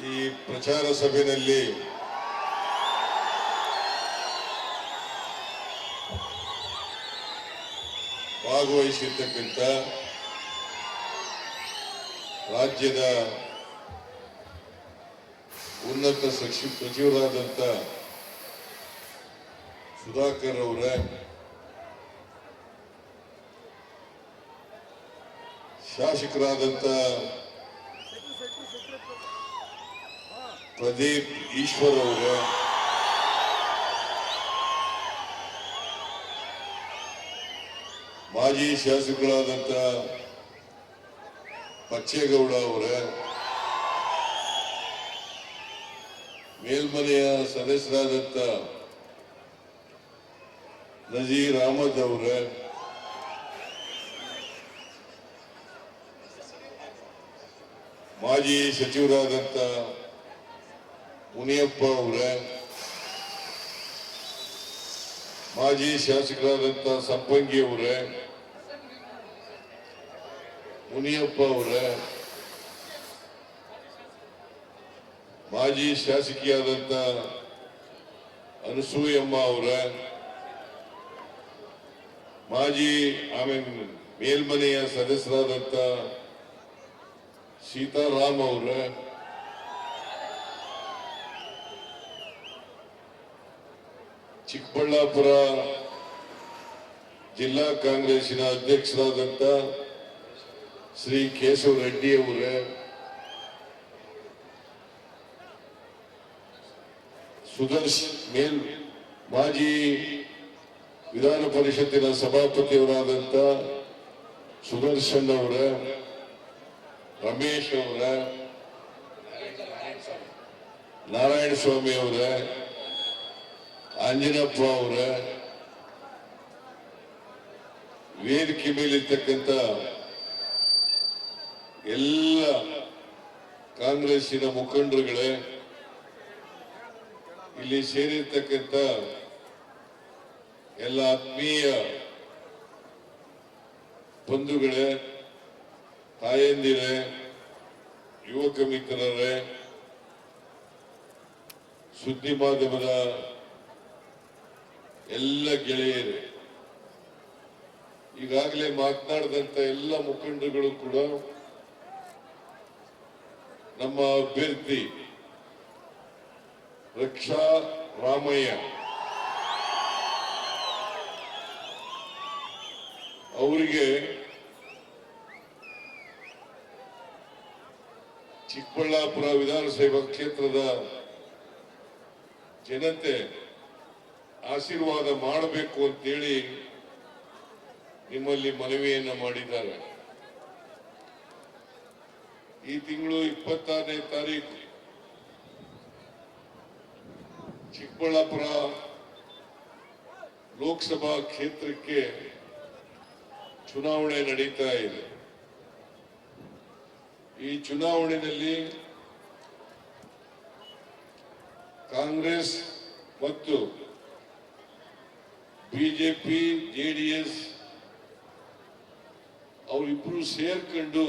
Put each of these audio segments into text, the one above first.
ಈ ಪ್ರಚಾರ ಸಭೆಯಲ್ಲಿ ಭಾಗವಹಿಸಿರ್ತಕ್ಕಂಥ ರಾಜ್ಯದ ಉನ್ನತ ಸಚಿವ ಸಚಿವರಾದಂಥ ಸುಧಾಕರ್ ಅವರ ಶಾಸಕರಾದಂಥ ಪ್ರದೀಪ್ ಈಶ್ವರ್ ಅವರ. ಮಾಜಿ ಶಾಸಕರಾದಂಥ ಬಚ್ಚೇಗೌಡ ಅವರ. ಮೇಲ್ಮನೆಯ ಸದಸ್ಯರಾದಂಥ ನಜೀರ್ ಅಹಮದ್ ಅವರ. ಮಾಜಿ ಸಚಿವರಾದಂಥ ಮುನಿಯಪ್ಪ ಅವರೇ, ಮಾಜಿ ಶಾಸಕರಾದಂಥ ಸಂಪಂಗಿ ಅವರೇ, ಮುನಿಯಪ್ಪ ಅವರೇ, ಮಾಜಿ ಶಾಸಕಿಯಾದಂಥ ಅನಸೂಯಮ್ಮ ಅವರ, ಮಾಜಿ ಆಮೇಲೆ ಮೇಲ್ಮನೆಯ ಸದಸ್ಯರಾದಂಥ ಸೀತಾರಾಮ್ ಅವರ ಚಿಕ್ಕಬಳ್ಳಾಪುರ ಜಿಲ್ಲಾ ಕಾಂಗ್ರೆಸ್ಸಿನ ಅಧ್ಯಕ್ಷರಾದಂಥ ಶ್ರೀ ಕೇಶವ ರೆಡ್ಡಿ ಅವರೇ ಸುದರ್ಶ್ ಮೇಲ್ ಮಾಜಿ ವಿಧಾನ ಪರಿಷತ್ತಿನ ಸಭಾಪತಿಯವರಾದಂಥ ಸುದರ್ಶನ್ ಅವರ, ರಮೇಶ್ ಅವರ ನಾರಾಯಣ ಸ್ವಾಮಿ ಅವರ ಆಂಜನಪ್ಪ ಅವರ ವೇದಿಕೆ ಮೇಲಿರ್ತಕ್ಕಂಥ ಎಲ್ಲ ಕಾಂಗ್ರೆಸ್ಸಿನ ಮುಖಂಡರುಗಳೇ, ಇಲ್ಲಿ ಸೇರಿರ್ತಕ್ಕಂಥ ಎಲ್ಲ ಆತ್ಮೀಯ ಬಂಧುಗಳೇ, ತಾಯಂದಿರೇ, ಯುವಕ ಮಿತ್ರರೇ, ಸುದ್ದಿ ಮಾಧ್ಯಮದ ಎಲ್ಲ ಗೆಳೆಯರು, ಈಗಾಗಲೇ ಮಾತನಾಡಿದಂತ ಎಲ್ಲ ಮುಖಂಡರುಗಳು ಕೂಡ ನಮ್ಮ ಅಭ್ಯರ್ಥಿ ರಕ್ಷಾ ರಾಮಯ್ಯ ಅವರಿಗೆ ಚಿಕ್ಕಬಳ್ಳಾಪುರ ವಿಧಾನಸಭಾ ಕ್ಷೇತ್ರದ ಜನತೆ ಆಶೀರ್ವಾದ ಮಾಡಬೇಕು ಅಂತೇಳಿ ನಿಮ್ಮಲ್ಲಿ ಮನವಿಯನ್ನ ಮಾಡಿದ್ದಾರೆ. ಈ ತಿಂಗಳು ಇಪ್ಪತ್ತಾರನೇ ತಾರೀಕು ಚಿಕ್ಕಬಳ್ಳಾಪುರ ಲೋಕಸಭಾ ಕ್ಷೇತ್ರಕ್ಕೆ ಚುನಾವಣೆ ನಡೀತಾ ಇದೆ. ಈ ಚುನಾವಣೆಯಲ್ಲಿ ಕಾಂಗ್ರೆಸ್ ಮತ್ತು ಬಿಜೆಪಿ, ಜೆಡಿಎಸ್ ಅವರಿಬ್ಬರು ಸೇರ್ಕೊಂಡು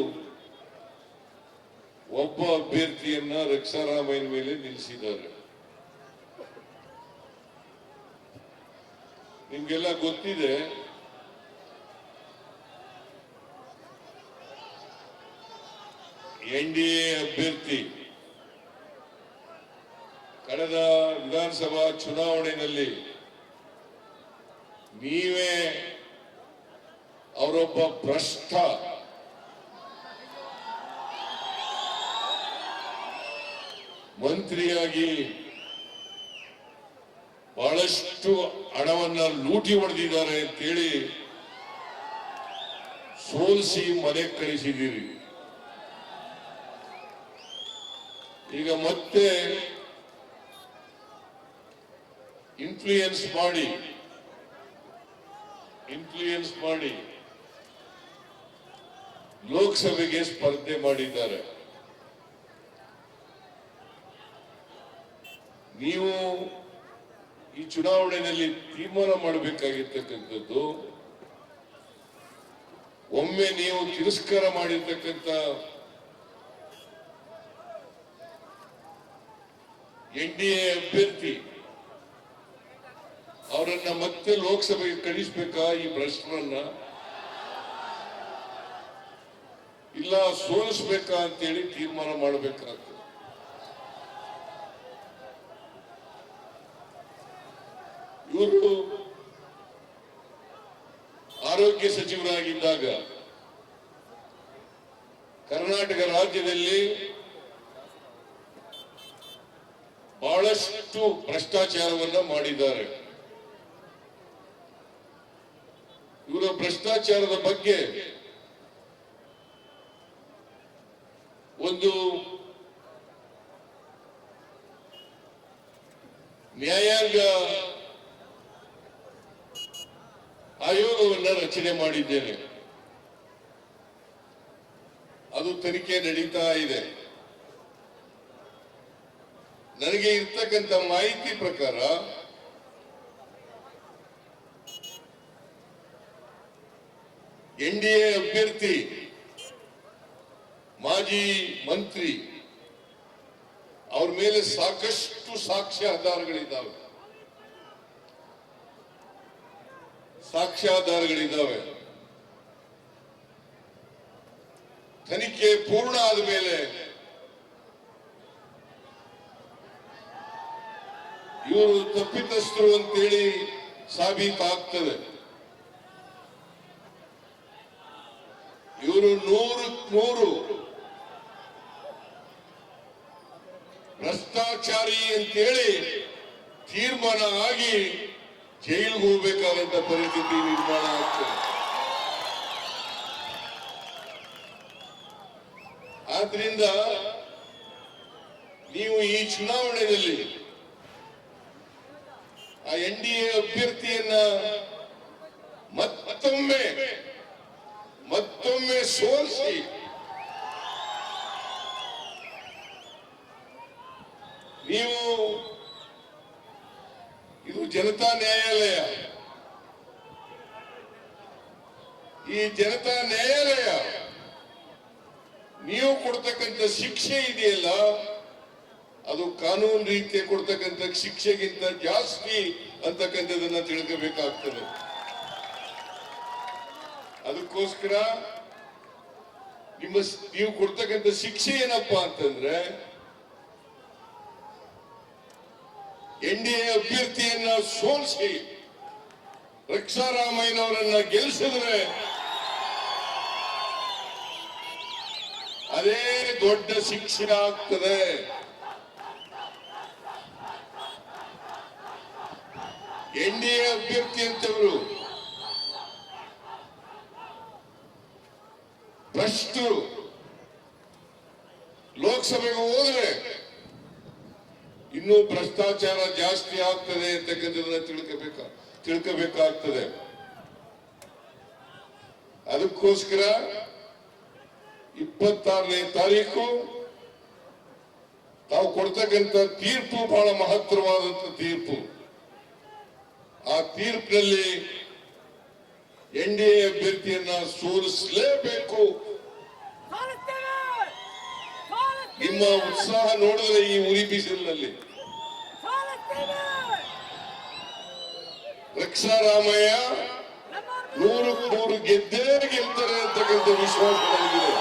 ಒಬ್ಬ ಅಭ್ಯರ್ಥಿಯನ್ನ ರಕ್ಷಾರಾಮಯ್ಯನ ಮೇಲೆ ನಿಲ್ಲಿಸಿದ್ದಾರೆ. ನಿಮ್ಗೆಲ್ಲ ಗೊತ್ತಿದೆ, ಎನ್ ಡಿ ಎ ಅಭ್ಯರ್ಥಿ ಕಳೆದ ವಿಧಾನಸಭಾ ಚುನಾವಣೆಯಲ್ಲಿ ನೀವೇ ಅವರೊಬ್ಬ ಭ್ರಷ್ಟ. ಮಂತ್ರಿಯಾಗಿ ಬಹಳಷ್ಟು ಹಣವನ್ನ ಲೂಟಿ ಹೊಡೆದಿದ್ದಾರೆ ಅಂತೇಳಿ ಸೋಲಿಸಿ ಮನೆ ಕಳಿಸಿದ್ದೀರಿ ಈಗ ಮತ್ತೆ ಇನ್ಫ್ಲೂಯೆನ್ಸ್ ಮಾಡಿ ಇನ್ಫ್ಲೂಯೆನ್ಸ್ ಮಾಡಿ ಲೋಕಸಭೆಗೆ ಸ್ಪರ್ಧೆ ಮಾಡಿದ್ದಾರೆ. ನೀವು ಈ ಚುನಾವಣೆಯಲ್ಲಿ ತೀರ್ಮಾನ ಮಾಡಬೇಕಾಗಿರ್ತಕ್ಕಂಥದ್ದು, ಒಮ್ಮೆ ನೀವು ತಿರಸ್ಕಾರ ಮಾಡಿರ್ತಕ್ಕಂಥ ಎನ್ ಡಿ ಎ ಅಭ್ಯರ್ಥಿ ಅವರನ್ನ ಮತ್ತೆ ಲೋಕಸಭೆಗೆ ಕಳಿಸ್ಬೇಕಾ ಈ ಭ್ರಷ್ಟರನ್ನ ಇಲ್ಲ, ಸೋಲಿಸ್ಬೇಕಾ ಅಂತೇಳಿ ತೀರ್ಮಾನ ಮಾಡಬೇಕಾಗ್ತದೆ. ಇವರು ಆರೋಗ್ಯ ಸಚಿವರಾಗಿದ್ದಾಗ ಕರ್ನಾಟಕ ರಾಜ್ಯದಲ್ಲಿ ಬಹಳಷ್ಟು ಭ್ರಷ್ಟಾಚಾರವನ್ನ ಮಾಡಿದ್ದಾರೆ ಇವರ ಭ್ರಷ್ಟಾಚಾರದ ಬಗ್ಗೆ ಒಂದು ನ್ಯಾಯಾಂಗ ಆಯೋಗವನ್ನ ರಚನೆ ಮಾಡಿದ್ದೇನೆ. ಅದು ತನಿಖೆ ನಡೀತಾ ಇದೆ. ನನಗೆ ಇರ್ತಕ್ಕಂಥ ಮಾಹಿತಿ ಪ್ರಕಾರ ಎನ್ ಡಿ ಎ ಅಭ್ಯರ್ಥಿ, ಮಾಜಿ ಮಂತ್ರಿ, ಅವ್ರ ಮೇಲೆ ಸಾಕಷ್ಟು ಸಾಕ್ಷ್ಯಾಧಾರಗಳಿದ್ದಾವೆ ಸಾಕ್ಷ್ಯಾಧಾರಗಳಿದ್ದಾವೆ ತನಿಖೆ ಪೂರ್ಣ ಆದ ಮೇಲೆ ಇವರು ತಪ್ಪಿತಸ್ಥರು ಅಂತೇಳಿ ಸಾಬೀತಾಗ್ತದೆ. ಇವರು ನೂರು ನೂರು. ಭ್ರಷ್ಟಾಚಾರಿ ಅಂತೇಳಿ ತೀರ್ಮಾನ ಆಗಿ ಜೈಲಿಗೆ ಹೋಗ್ಬೇಕಾದಂತ ಪರಿಸ್ಥಿತಿ ನಿರ್ಮಾಣ ಆಗ್ತದೆ. ಆದ್ರಿಂದ ನೀವು ಈ ಚುನಾವಣೆಯಲ್ಲಿ ಆ ಎನ್ ಡಿ ಎ ಅಭ್ಯರ್ಥಿಯನ್ನ ಮತ್ತೊಮ್ಮೆ ಮತ್ತೊಮ್ಮೆ ಸೋಲಿಸಿ ನೀವು ಇದು ಜನತಾ ನ್ಯಾಯಾಲಯ ಈ ಜನತಾ ನ್ಯಾಯಾಲಯ ನೀವು ಕೊಡ್ತಕ್ಕಂಥ ಶಿಕ್ಷೆ ಇದೆಯಲ್ಲ, ಅದು ಕಾನೂನು ರೀತಿಯ ಕೊಡ್ತಕ್ಕಂಥ ಶಿಕ್ಷೆಗಿಂತ ಜಾಸ್ತಿ ಅಂತಕ್ಕಂಥದನ್ನ ತಿಳ್ಕೋಬೇಕಾಗ್ತದೆ. ಅದಕ್ಕೋಸ್ಕರ ನಿಮ್ಮ ನೀವು ಕೊಡ್ತಕ್ಕಂಥ ಶಿಕ್ಷೆ ಏನಪ್ಪಾ ಅಂತಂದ್ರೆ, ಎನ್ ಡಿ ಎ ಅಭ್ಯರ್ಥಿಯನ್ನ ಸೋಲಿಸಿ ರಕ್ಷಾರಾಮಯ್ಯನವರನ್ನ ಗೆಲ್ಲಿಸಿದ್ರೆ ಅದೇ ದೊಡ್ಡ ಶಿಕ್ಷೆ ಆಗ್ತದೆ. ಎನ್ ಡಿ ಎ ಅಭ್ಯರ್ಥಿ ಅಂತವರು ಭ್ರಷ್ಟರು ಲೋಕಸಭೆಗೆ ಹೋದ್ರೆ ಇನ್ನೂ ಭ್ರಷ್ಟಾಚಾರ ಜಾಸ್ತಿ ಆಗ್ತದೆ ಅಂತಕ್ಕಂಥದನ್ನ ತಿಳ್ಕೋಬೇಕ, ತಿಳ್ಕೋಬೇಕಾಗ್ತದೆ. ಅದಕ್ಕೋಸ್ಕರ ಇಪ್ಪತ್ತಾರನೇ ತಾರೀಕು ತಾವು ಕೊಡ್ತಕ್ಕಂಥ ತೀರ್ಪು ಬಹಳ ಮಹತ್ತರವಾದಂತ ತೀರ್ಪು. ಆ ತೀರ್ಪಿನಲ್ಲಿ ಎನ್ ಡಿ ಎ ಅಭ್ಯರ್ಥಿಯನ್ನ ಸೋಲಿಸಲೇಬೇಕು ನಿಮ್ಮ! ಉತ್ಸಾಹ ನೋಡಿದ್ರೆ ಈ ಉರಿ ಬಿಸಿಲಿನಲ್ಲಿ! ರಕ್ಷಾರಾಮಯ್ಯ ನೂರಕ್ಕೂ ನೂರು ನೂರು ಗೆದ್ದೇ ಗೆಲ್ತಾರೆ ಅಂತಕ್ಕಂಥ ವಿಶ್ವಾಸ ನನಗಿದೆ